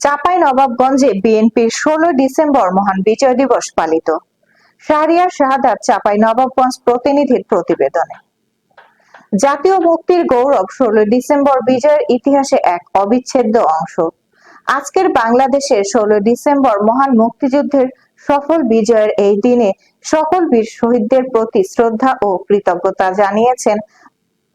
চাপাই নবাবগঞ্জে বিএনপির ষোলো ডিসেম্বর মহান বিজয় দিবস পালিত। শাহরিয়ার শাহাদাত চাপাই নবাবগঞ্জ প্রতিনিধির প্রতিবেদনে। জাতীয় মুক্তির গৌরব ষোলো ডিসেম্বর বিজয়ের ইতিহাসে এক অবিচ্ছেদ্য অংশ। আজকের বাংলাদেশের ষোলো ডিসেম্বর মহান মুক্তিযুদ্ধের সফল বিজয়ের এই দিনে সকল বীর শহীদদের প্রতি শ্রদ্ধা ও কৃতজ্ঞতা জানিয়েছেন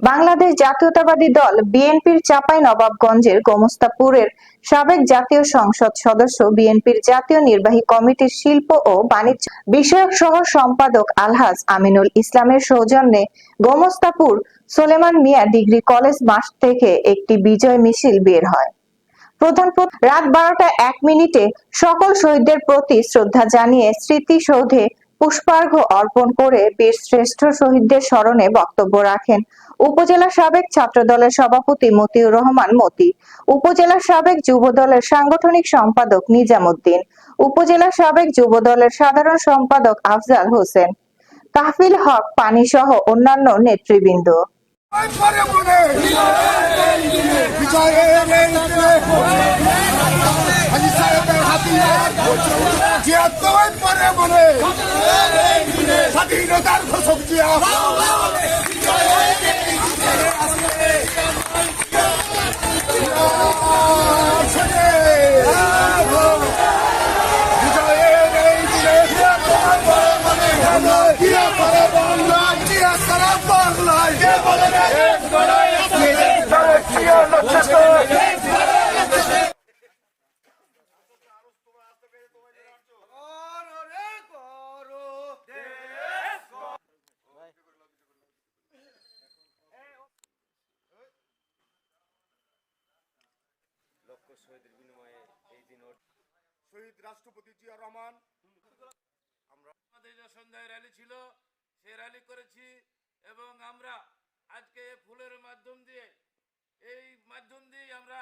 বাংলাদেশ জাতীয়তাবাদী দল বিএনপির চাপাই নবাবগঞ্জের গোমস্তাপুরের সাবেক জাতীয় সংসদ সদস্য, বিএনপির জাতীয় নির্বাহী কমিটির শিল্প ও বাণিজ্য বিষয়ক সহ সম্পাদক আলহাজ আমিনুল ইসলামের সৌজন্যে গোমস্তাপুর সোলেমান মিয়া ডিগ্রি কলেজ মাঠ থেকে একটি বিজয় মিছিল বের হয়। প্রধান প্র- রাত বারোটা এক মিনিটে সকল শহীদদের প্রতি শ্রদ্ধা জানিয়ে স্মৃতিসৌধে পুষ্পার্ঘ্য অর্পণ করে বীর শ্রেষ্ঠ শহীদদের স্মরণে বক্তব্য রাখেন উপজেলা সাবেক ছাত্র দলের সভাপতি মতিউর রহমান মতি, উপজেলা সাবেক যুব দলের সাংগঠনিক সম্পাদক নিজামুদ্দিন, উপজেলা সাবেক যুব দলের সাধারণ সম্পাদক আফজাল হোসেন, তাহফিল হক পানি সহ অন্যান্য নেতৃবৃন্দ। পরে স্বাধীনতার ঘোষক জিয়া। শহীদ রাষ্ট্রপতি জিয়া রহমান। আমাদের যে সন্ধ্যায় র্যালি ছিল সেই র্যালি করেছি এবং আমরা আজকে ফুলের মাধ্যম দিয়ে এই মাধ্যম দিয়ে আমরা